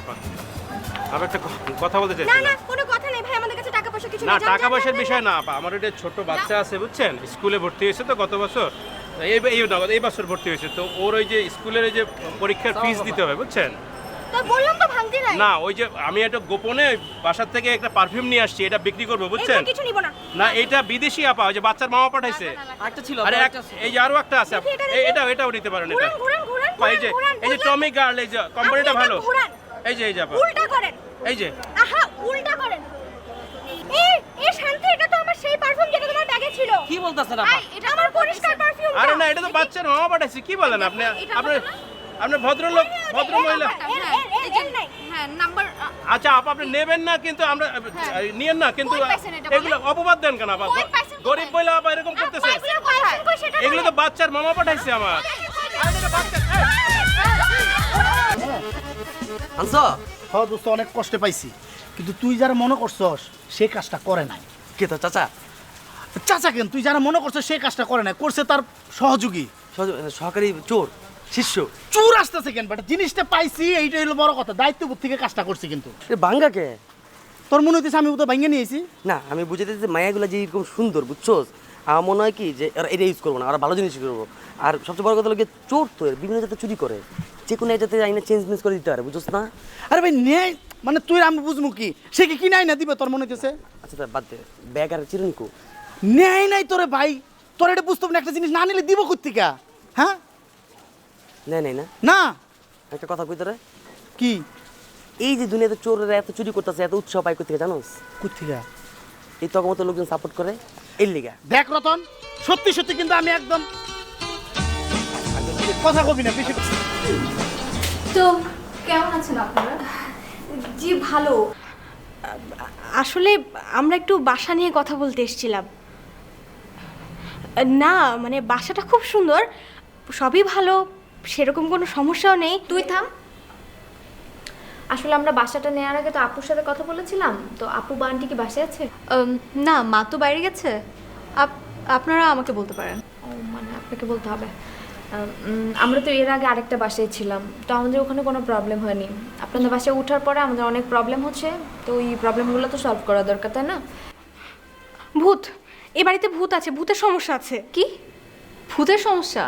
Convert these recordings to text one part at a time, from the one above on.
আপা আমি একটা কথা বলতে না না কোনো কথা নেই ভাই আমাদের কাছে টাকা পয়সা কিছু না টাকা পয়সার বিষয় না। আপা আমার ছোট বাচ্চা আছে বুঝছেন? স্কুলে ভর্তি হয়েছে তো গত বছর। এই এই এই বছর ভর্তি হয়েছে তো ওর ওই যে স্কুলের ওই যে পরীক্ষার ফিস দিতে হবে বুঝছেন? বললাম তো ভাঙতি নাই। না ওই যে আমি একটা গোপনে বাসার থেকে একটা পারফিউম নিয়ে আসছি এটা বিক্রি করব বুঝছেন? কিছু নিব না। না এটা বিদেশি আপা ওই যে বাচ্চার মামা পাঠাইছে। একটা ছিল আরে। এই যে আরও একটা আছে এটা, এটাও নিতে পারেন এটা। এই যে এই যে টমি গার্ল এই যে কোম্পানিটা ভালো। এই যে এই যে আপা। উল্টা করেন। এই যে। আহা উল্টা করেন। এই এই শান্তি এটা তো আমার সেই পারফিউম যেটা তোমার ব্যাগে ছিল। কি বলতেছেন আপা? এটা আমার পরিষ্কার পারফিউম আরে না এটা তো বাচ্চার মামা পাঠাইছে কি বলেন আপনি? আপনার আপনার ভদ্রলোক ভদ্র মহিলা হ্যাঁ নাম্বার আচ্ছা আপা আপনি নেবেন না কিন্তু আমরা নিয়েন না কিন্তু এগুলো অপবাদ দেন কেন আপা? গরিব মহিলা আপা এরকম করতেছে। এগুলো তো বাচ্চার মামা পাঠাইছে আমার। আনছো? হ দোস্ত অনেক কষ্টে পাইছি। কিন্তু তুই যারা মনে করছস সে কাজটা করে নাই। কে তো চাচা? চাচা কেন? তুই যারা মনে করছস সে কাজটা করে নাই। করছে তার সহযোগী সহকারী চোর। শিষ্য চুর আসতেছে কেন? বাট জিনিসটা পাইছি এইটাই হলো বড় কথা। দায়িত্ববোধ থেকে কাজটা করছি কিন্তু। এ বাঙ্গা কে? তোর মনে হইতেছে আমি তো ভাঙে নিয়েছি? না আমি বুঝতে যে মায়াগুলো যে এরকম সুন্দর বুঝছোস? আমার মনে হয় কি যে এরা এটা ইউজ করব না আর ভালো জিনিস করব। আর সবচেয়ে বড় কথা হলো গিয়ে চোর তো এর বিভিন্ন জায়গাতে চুরি করে। যে কোনো জায়গাতে আইনে চেঞ্জ মেঞ্জ করে দিতে পারে বুঝছোস না? আরে ভাই নেই মানে তুই আমি বুঝব কি? সে কি কিনাই না দিবে তোর মনে হইতেছে? আচ্ছা তা বাদ দে ব্যাগ আর চিরুনিকো নেই নাই তোরে ভাই। তোর এটা বুঝতে না একটা জিনিস না নিলে দিব কোথেকে হ্যাঁ? নেই নেই না? না। একটা কথা কই তোরে? কি? এই যে দুনিয়াতে চোরেরা এত চুরি করতেছে এত উৎসাহ পাই কোথেকে জানোস? কোথেকে? এই তখন মতো লোকজন সাপোর্ট করে এর লিগা। দেখ রতন সত্যি সত্যি কিন্তু আমি একদম কথা কবি না বেশি তো কেমন আছেন আপনারা? জি ভালো। আসলে আমরা একটু বাসা নিয়ে কথা বলতে এসেছিলাম। না মানে বাসাটা খুব সুন্দর সবই ভালো। সেরকম কোনো সমস্যাও নেই। তুই থাম। আসলে আমরা বাসাটা নেওয়ার আগে তো আপুর সাথে কথা বলেছিলাম। তো আপু বা আন্টি কি বাসায় আছে? না মা তো বাইরে গেছে। আপ- আপনারা আমাকে বলতে পারেন। ও মানে আপনাকে বলতে হবে। আমরা তো এর আগে আরেকটা বাসায় ছিলাম। তো আমাদের ওখানে কোনো প্রবলেম হয়নি। আপনাদের বাসায় ওঠার পরে আমাদের অনেক প্রবলেম হচ্ছে। তো ওই প্রবলেমগুলো তো সলভ করা দরকার তাই না? ভূত! এ বাড়িতে ভূত আছে ভূতের সমস্যা আছে। কি? ভূতের সমস্যা?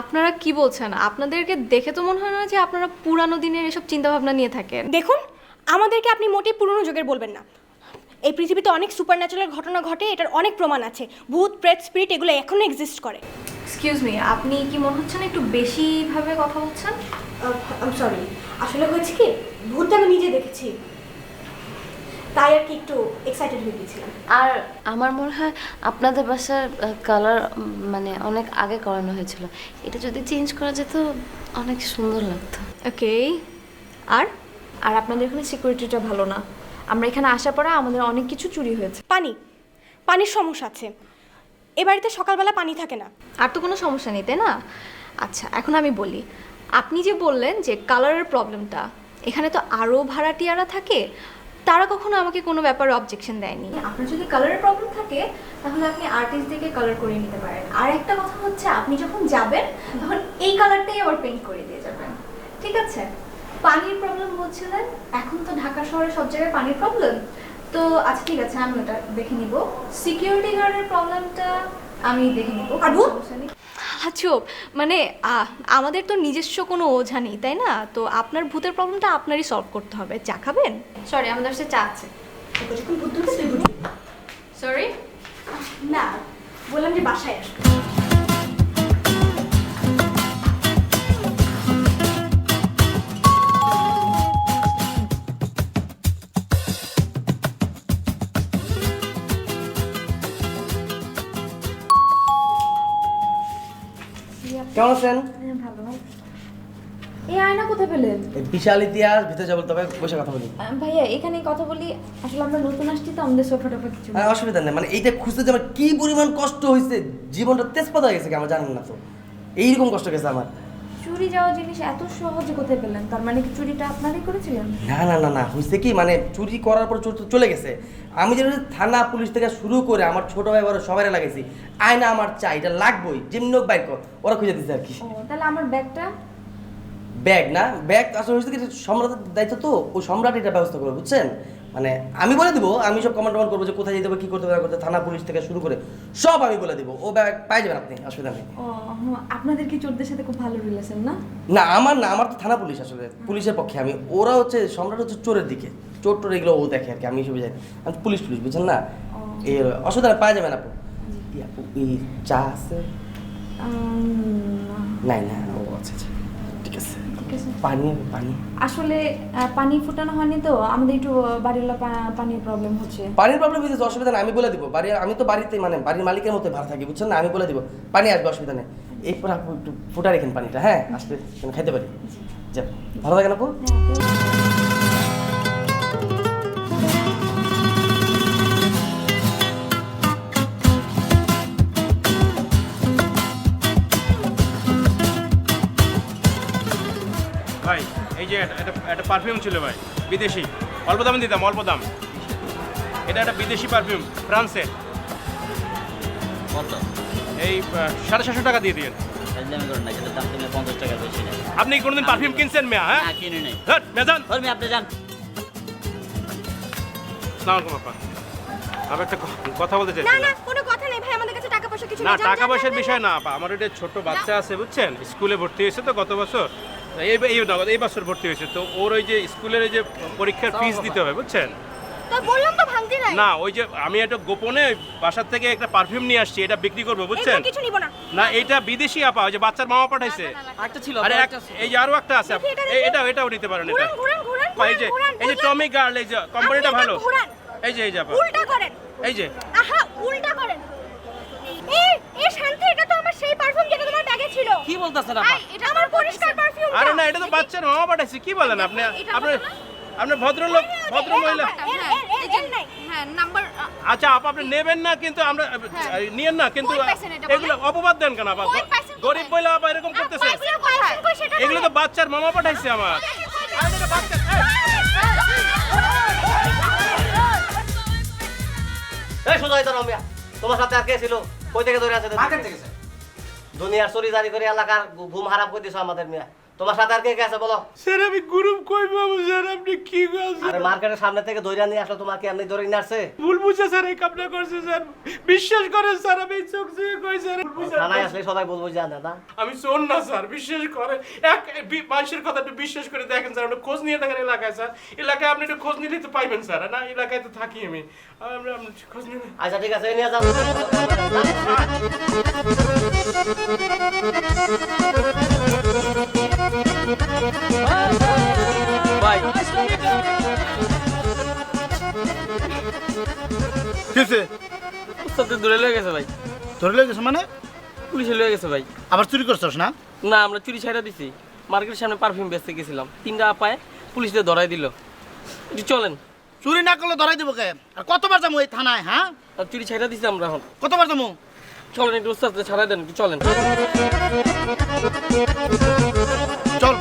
আপনারা কি বলছেন? আপনাদেরকে দেখে তো মনে হয় না যে আপনারা পুরানো দিনের এসব চিন্তাভাবনা নিয়ে থাকেন। দেখুন আমাদেরকে আপনি মোটেই পুরনো যুগের বলবেন না। এই পৃথিবীতে অনেক সুপার ন্যাচারাল ঘটনা ঘটে এটার অনেক প্রমাণ আছে। ভূত প্রেত স্পিরিট এগুলো এখনও এক্সিস্ট করে। এক্সকিউজ মি আপনি কি মনে হচ্ছে না একটু বেশিভাবে কথা বলছেন? সরি আসলে হয়েছে কি? ভূতটা আমি নিজে দেখেছি। তাই আর কি একটু এক্সাইটেড হয়ে গেছিলাম আর আমার মনে হয় আপনাদের বাসার কালার মানে অনেক আগে করানো হয়েছিল। এটা যদি চেঞ্জ করা যেত অনেক সুন্দর লাগতো। ওকে আর? আর আপনাদের এখানে সিকিউরিটিটা ভালো না। আমরা এখানে আসার পরে আমাদের অনেক কিছু চুরি হয়েছে। পানি পানির সমস্যা আছে। এ বাড়িতে সকালবেলা পানি থাকে না। আর তো কোনো সমস্যা নেই তাই না? আচ্ছা এখন আমি বলি। আপনি যে বললেন যে কালারের প্রবলেমটা এখানে তো আরও ভাড়াটিয়ারা থাকে তারা কখনো আমাকে কোনো ব্যাপারে অবজেকশন দেয়নি। আপনার যদি কালারের প্রবলেম থাকে তাহলে আপনি আর্টিস্টদেরকে কালার করে নিতে পারেন। আর একটা কথা হচ্ছে আপনি যখন যাবেন তখন এই কালারটাই আবার পেইন্ট করে দিয়ে যাবেন। ঠিক আছে? পানির প্রবলেম বলছিলেন এখন তো ঢাকা শহরে সব জায়গায় পানির প্রবলেম তো আচ্ছা ঠিক আছে আমি ওটা দেখে নিব। সিকিউরিটি গার্ডের প্রবলেমটা আমি দেখে নিব। আর। আজব মানে আমাদের তো নিজস্ব কোনো ওঝা নেই তাই না? তো আপনার ভূতের প্রবলেমটা আপনারই সলভ করতে হবে। চা খাবেন? সরি আমাদের সাথে চা আছে। সরি না বললাম যে বাসায় আসবে। কেমন আছেন? এই আয়না কোথায় পেলেন? বিশাল ইতিহাস ভিতরে যাব তবে বসে কথা বলি। ভাইয়া এখানে কথা বলি। আসলে আমরা নতুন আসছি তো আমাদের সোফা টোফা কিছু। আর অসুবিধা নেই। মানে এইটা খুঁজতে যে আমার কি পরিমাণ কষ্ট হয়েছে জীবনটা তেজপাত হয়ে গেছে কি আমার জানেন না তো। এইরকম কষ্ট গেছে আমার। চুরি যাওয়া জিনিস এত সহজে কোথায় পেলেন? তার মানে কি চুরিটা আপনারাই করেছিলেন? না না না না হয়েছে কি? মানে চুরি করার পর চোর তো চলে গেছে। আমি যেন থানা পুলিশ থেকে শুরু করে আমার ছোট ভাই বড় সবাই লাগাইছি আয়না আমার চাই এটা লাগবেই যেমনি হোক বাইর কর ওরা খুঁজে দিচ্ছে আর কি। ও তাহলে আমার ব্যাগটা? ব্যাগ না ব্যাগ আসলে হয়েছে কি সম্রাটের দায়িত্ব তো ওই সম্রাট এটা ব্যবস্থা করবে বুঝছেন? মানে আমি বলে দিব আমি সব কমান্ড টমান্ড করব যে কোথায় যেতে হবে কী করতে হবে করতে থানা পুলিশ থেকে শুরু করে সব আমি বলে দিব। ও ব্যাগ পাই যাবেন আপনি অসুবিধা নেই। আপনাদের কি চোরদের সাথে খুব ভালো রিলেশন না? না আমার না আমার তো থানা পুলিশ আসলে পুলিশের পক্ষে। আমি ওরা হচ্ছে সম্রাট হচ্ছে চোরের দিকে। চোর টোর এগুলো ও দেখে আর কি আমি এসব জানি। আমি পুলিশ পুলিশ বুঝছেন না? এই অসুবিধা নেই, পাওয়া যাবেন আপু। আপু এই চা আছে? নাই না ও আচ্ছা আচ্ছা ঠিক আছে। পানি পানি। আসলে পানি ফুটানো হয়নি তো আমাদের একটু বাড়ির পানির প্রবলেম হচ্ছে। পানির প্রবলেম হচ্ছে অসুবিধা নেই আমি বলে দিব। বাড়ি আমি তো বাড়িতে মানে বাড়ির মালিকের মতো ভাড়া থাকি বুঝছেন না? আমি বলে দিব পানি আসবে অসুবিধা নেই। এরপর আপু একটু ফুটা রেখেন পানিটা হ্যাঁ? আসলে খেতে খাইতে পারি। যা ভালো থাকেন আপু। যে একটা পারফিউম ছিল ভাই বিদেশি। অল্প দামে দিতাম অল্প দাম। এটা একটা বিদেশি পারফিউম ফ্রান্সের এই সাড়ে সাতশো টাকা দিয়ে দিন একদমই করুন না যেটা দাম কিনলে পঞ্চাশ টাকা বেশি নেই। আপনি কোনোদিন পারফিউম কিনছেন মেয়া হ্যাঁ? কিনে নেই। মেজান আপনি যান। সালাম আলাইকুম আমি একটা কথা বলতে না না কোনো কথা নেই ভাই আমাদের কাছে টাকা পয়সা কিছু না টাকা পয়সার বিষয় না আমার একটা ছোট বাচ্চা আছে বুঝছেন? স্কুলে ভর্তি হয়েছে তো গত বছর। এই এই নগদ এই বছর ভর্তি হয়েছে তো ওর ওই যে স্কুলের ওই যে পরীক্ষার ফিস দিতে হবে বুঝছেন? তো বললাম তো ভাঙতি নাই। না ওই যে আমি একটা গোপনে বাসার থেকে একটা পারফিউম নিয়ে আসছি এটা বিক্রি করব বুঝছেন? কিছু নিব না। না এটা বিদেশি আপা ওই যে বাচ্চার মামা পাঠাইছে। একটা ছিল আরে এই যে আরও একটা আছে এটা। এটাও নিতে পারেন এটা। এই যে এই যে টমি গার্ল এই যে কোম্পানিটা ভালো। এই যে এই যে আপা। উল্টা করেন। এই যে। আহা উল্টা করেন। এই এই শান্তি এটা তো আমার সেই পারফিউম যেটা তোমার ব্যাগে ছিল কি বলতেছেন ভাই এটা আমার পরিষ্কার পারফিউম আরে না এটা তো বাচ্চার মামা পাঠাইছে কি বলেন আপনি আপনার আপনার ভদ্রলোক ভদ্র মহিলা হ্যাঁ নাম্বার আচ্ছা আপা আপনি নেবেন না কিন্তু আমরা নিয়েন না কিন্তু? এগুলো অপবাদ দেন কেন আপা গরিব? মহিলা আপা এরকম করতেছে এগুলো তো বাচ্চার মামা পাঠাইছে আমার বাচ্চার এই, রম্যা তোমার সাথে আর কে ছিল কই থেকে ধরে আছে মার্কেট থেকে দুনিয়ার চুরি জারি করে এলাকার ঘুম হারাম করে দিছো আমাদের মিয়া তোমার সাথে আর কে কে আছে বলো? স্যার আমি গ্রুপ কই পাবো স্যার আপনি কি করছেন আরে মার্কেটের সামনে থেকে ধরে নিয়ে আসলো তোমাকে এমনি ধরে নিয়ে আসছে? ভুল বুঝে স্যার এই কামটা করছে স্যার। বিশ্বাস করেন স্যার আমি চোখ দিয়ে কই স্যার বুঝে- থানায় আসলে সবাই বলব জানে না? আমি শোন না স্যার বিশ্বাস করেন এক মানুষের কথা একটু বিশ্বাস করে দেখেন স্যার আপনি খোঁজ নিয়ে দেখেন এলাকায় স্যার। এলাকায় আপনি একটু খোঁজ নিলেই তো পাইবেন স্যার না? এলাকায় তো থাকি আমি। আপনি আপনি খোঁজ নিন আচ্ছা ঠিক আছে নিয়ে যাও। ভাই কিসে উস্তাদ ধরে লয়ে গেছে ভাই। ধরে লয়ে গেছে মানে? পুলিশে লয়ে গেছে ভাই। আবার চুরি করছস না? না আমরা চুরি ছাইরা দিছি। মার্কেটের সামনে পারফিউম বেচতে গেছিলাম। তিনটা পায়ে পুলিশ ধরাই দিল। চলেন। চুরি না করলে ধরাই দেবো কে? আর কতবার যাব এই থানায় হ্যাঁ? আর চুরি ছাইরা দিছি আমরা এখন। কতবার যাব? চলেন একটু উস্তাদ ছাড়াই দেন চলেন। চল।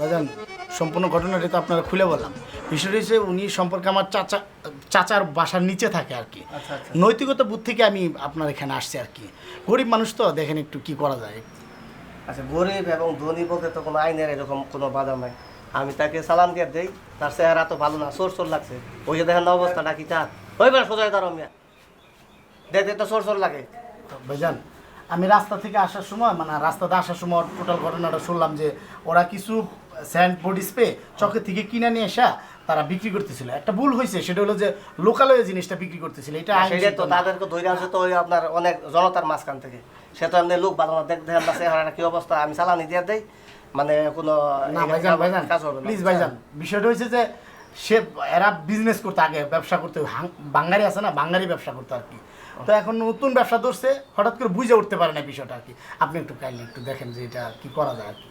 বাজান সম্পূর্ণ ঘটনাটি তো আপনারা খুলে বললাম। বিষয়টা হচ্ছে উনি সম্পর্কে আমার চাচা চাচার বাসার নিচে থাকে আর কি। নৈতিকতা বুদ্ধ থেকে আমি আপনার এখানে আসছি আর কি। গরিব মানুষ তো দেখেন একটু কি করা যায়। আচ্ছা গরিব এবং ধনী বলতে তো কোনো আইনের এরকম কোনো বাধা নাই। আমি তাকে সালাম দিয়ে দেই তার চেহারা তো ভালো না সোর সোর লাগছে। ওই যে দেখেন অবস্থাটা কি চার ওইবার সোজাই তার রম্যা দেখতে তো সোর সোর লাগে। ভাইজান আমি রাস্তা থেকে আসার সময় মানে রাস্তাতে আসার সময় টোটাল ঘটনাটা শুনলাম যে ওরা কিছু স্যান্ড বডি স্প্রে চকের থেকে কিনে নিয়ে আসা তারা বিক্রি করতেছিল। একটা ভুল হয়েছে সেটা হলো যে লোকালয়ে জিনিসটা বিক্রি করতেছিল এটা তো তাদেরকে ধরে আসে তো ওই আপনার অনেক জনতার মাঝখান থেকে। সে তো এমনি লোক ভালো না দেখ দেখেন না চেহারাটা কি অবস্থা আমি সালানি দিয়ে দেই মানে কোনো না ভাইজান ভাইজান কাজ হবে প্লিজ ভাইজান। বিষয়টা হয়েছে যে সে এরা বিজনেস করতে আগে ব্যবসা করতে বাঙালি আছে না বাঙালি ব্যবসা করতে আর কি। তো এখন নতুন ব্যবসা ধরছে হঠাৎ করে বুঝে উঠতে পারে না বিষয়টা আর কি। আপনি একটু কাইন্ডলি একটু দেখেন যে এটা কি করা যায় আর কি।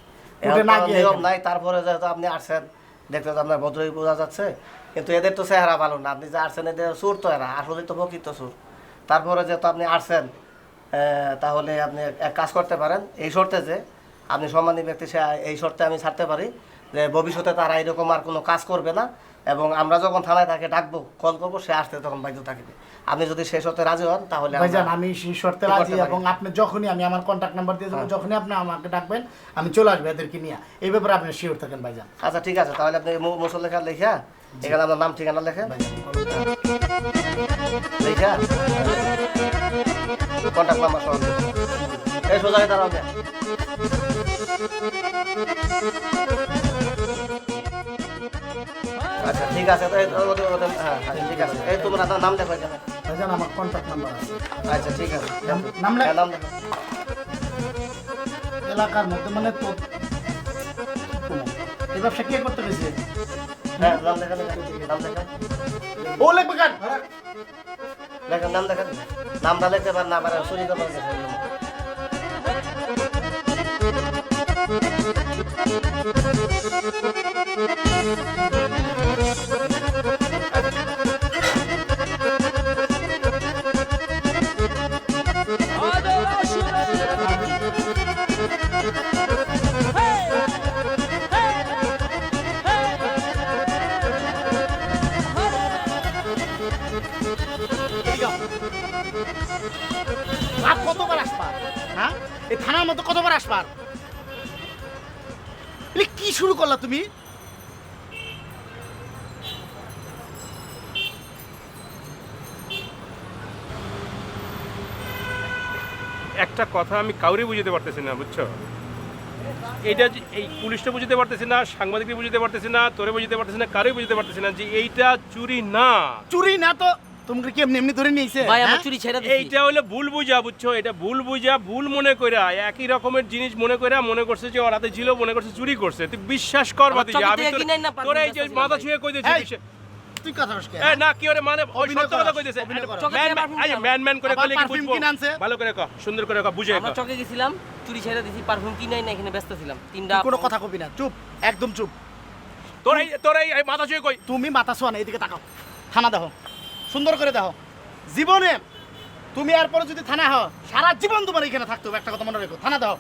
নিয়ম নাই তারপরে যেহেতু আপনি আসছেন দেখতে তো আপনার ভদ্রই বোঝা যাচ্ছে কিন্তু এদের তো চেহারা ভালো না। আপনি যে আসছেন এদের সুর তো এরা আসলে তো প্রকৃত সুর তারপরে যেহেতু আপনি আসছেন আহ, তাহলে আপনি এক কাজ করতে পারেন এই শর্তে যে আপনি সম্মানী ব্যক্তি সে এই শর্তে আমি ছাড়তে পারি যে ভবিষ্যতে তারা এরকম আর কোনো কাজ করবে না এবং আমরা যখন থানায় তাকে ডাকবো কল করব সে আসতে তখন বাধ্য থাকবে। আপনি যদি শেষ হতে রাজি হন তাহলে ভাইজান আমি সেই শর্তে রাজি এবং আপনি যখনই আমি আমার কন্ট্যাক্ট নাম্বার দিয়ে দেবো হ্যাঁ। যখনই আপনি আমাকে ডাকবেন আমি চলে আসব এদেরকে নিয়ে। এই ব্যাপারে আপনি শিওর থাকেন ভাইজান। আচ্ছা ঠিক আছে তাহলে আপনি মুসল লেখা লেখা এখানে আপনার নাম ঠিকানা লেখেন। লেখা কন্ট্যাক্ট নাম্বার সহ এই সোজা দাঁড়াবে আচ্ছা ঠিক আছে। হ্যাঁ হ্যাঁ ঠিক আছে। এই তোমার আপনার নাম এখানে। ভাইজান আমার কন্ট্যাক্ট নাম্বার আছে। আচ্ছা ঠিক আছে। নাম- নাম হ্যাঁ, নাম লেখো এলাকার মধ্যে মানে তো এই ব্যবসা কে করতে গেছে হ্যাঁ নাম লেখা লেখা নাম লেখা ও লেখবে কার? লেখেন নাম লেখেন নামটা লিখতে পারেন না পারেন চুরি করতে পারেন রাত কতবার আসবার হ্যাঁ? এই থানার মতো কতবার আসবার কি শুরু করলা তুমি? একটা কথা আমি কাউরে বুঝতে পারতেছি না বুঝছ? এইটা এই পুলিশটা বুঝতে পারতেছি না সাংবাদিককে বুঝতে পারতেছি না তোরে বুঝতে পারতেছি না কারোই বুঝতে পারতেছি না যে এইটা চুরি না। চুরি না তো? তোমাকে কি এমনি এমনি ধরে নিয়েছে? ভাই আমার হ্যাঁ? চুরি ছেড়ে এইটা হলো ভুল বুঝা বুঝছ? এটা ভুল বুঝা ভুল মনে কইরা একই রকমের জিনিস মনে কইরা মনে করছে যে ওর হাতে ছিল মনে করছে চুরি করছে। তুই বিশ্বাস কর বাতি আমি তোর- এই যে মাথা ছুঁয়ে কই দিয়েছি তুই কথা বলছ এ না কি ওরে মানে ওই সত্য কথা কইতেছে। ম্যান আই ম্যান ম্যান করে কইলে কি বুঝব ভালো করে ক সুন্দর করে ক বুঝে আমরা চকে গেছিলাম চুরি ছেড়ে দিছি পারফিউম কিনাই না এখানে ব্যস্ত ছিলাম। তিনটা কোনো কথা কবি না চুপ একদম চুপ। তোর এই তোর এই মাথা ছুঁয়ে কই? তুমি মাথা শোয়া না এদিকে তাকাও। থানা দেখো। সুন্দর করে দেখো। জীবনে তুমি এরপরে যদি থানা হও সারা জীবন তোমার এখানে থাকতে হবে একটা কথা মনে রেখো। থানা দাও